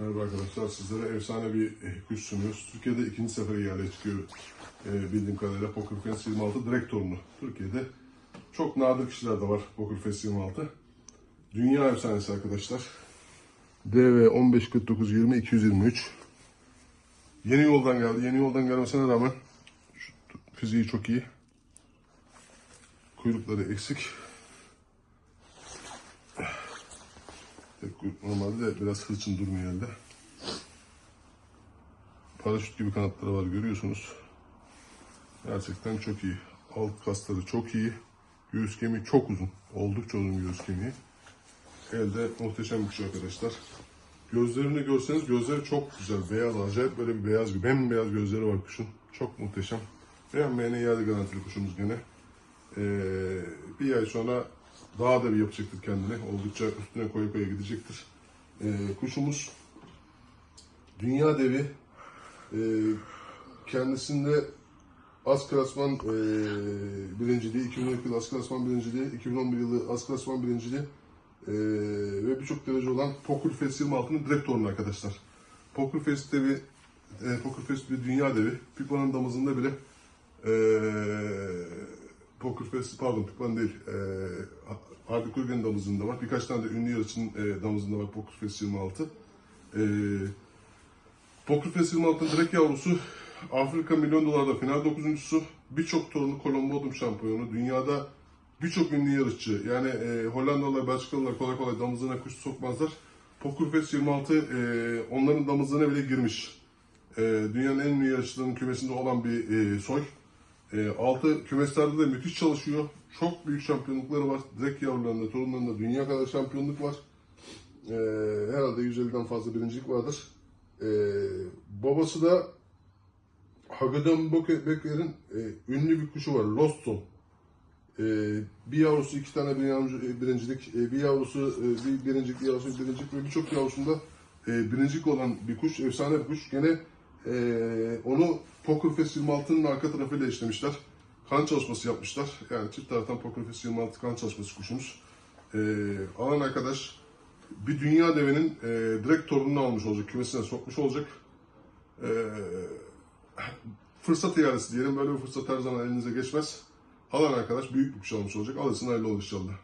Merhaba arkadaşlar, sizlere efsane bir e, kuş sunuyoruz. Türkiye'de ikinci sefere ihaleye çıkıyor e, bildiğim kadarıyla Poker Face 26 direkt torunu. Türkiye'de çok nadir kişiler de var Poker Face 26. Dünya efsanesi arkadaşlar. DV 1549 20 223. Yeni yoldan geldi. Yeni yoldan gelmesine rağmen şu fiziği çok iyi. Kuyrukları eksik. Normalde biraz hırçın durmuyor elde. Paraşüt gibi kanatları var görüyorsunuz. Gerçekten çok iyi. Alt kasları çok iyi. Göğüs kemiği çok uzun. Oldukça uzun göğüs kemiği. Elde muhteşem bir kuş arkadaşlar. Gözlerini görseniz gözleri çok güzel. Beyaz acayip böyle bir beyaz gibi. Bembeyaz gözleri var kuşun. Çok muhteşem. Beğenmeyene iade garantili kuşumuz gene. Ee, bir ay sonra daha da bir yapacaktır kendine. Oldukça üstüne koya koya gidecektir. Ee, kuşumuz dünya devi. Ee, kendisinde az klasman e, birinciliği, 2012 yılı az klasman birinciliği, 2011 yılı az klasman birinciliği e, ve birçok derece olan Poker Fest 26'nın direkt torunu arkadaşlar. Poker Fest devi, e, Poker Fest bir dünya devi. Pipa'nın damızında bile e, Poker Fest, pardon Pipan değil, e, Hardy Kurgen'in damızında var. Birkaç tane de ünlü yarışın e, damızında var Poker Fest 26. E, Poker Fest 26'nın direkt yavrusu Afrika milyon dolarda final dokuzuncusu. Birçok torunu Colombodum şampiyonu. Dünyada birçok ünlü yarışçı. Yani e, Hollandalılar, Belçikalılar kolay kolay damızına kuş sokmazlar. Poker Fest 26 e, onların damızlığına bile girmiş. E, dünyanın en ünlü yarışçılarının kümesinde olan bir e, soy. E, altı kümeslerde de müthiş çalışıyor. Çok büyük şampiyonlukları var. Direkt yavrularında, torunlarında dünya kadar şampiyonluk var. E, herhalde 150'den fazla birincilik vardır. E, babası da Hagedon Becker'in e, ünlü bir kuşu var. Loston. E, bir yavrusu iki tane e, birincilik, e, bir yavrusu e, bir birincilik, bir yavrusu bir birincilik ve birçok yavrusunda e, birincilik olan bir kuş, efsane bir kuş. Gene e, onu Poker Fest 26'nın arka tarafıyla işlemişler. Kan çalışması yapmışlar. Yani çift taraftan Poker Fest 26 kan çalışması kuşumuz. E, alan arkadaş bir dünya devinin e, direkt torununu almış olacak, kümesine sokmuş olacak. E, fırsat iadesi diyelim. Böyle bir fırsat her zaman elinize geçmez. Alan arkadaş büyük bir kuş almış olacak. Alırsın hayırlı olur inşallah.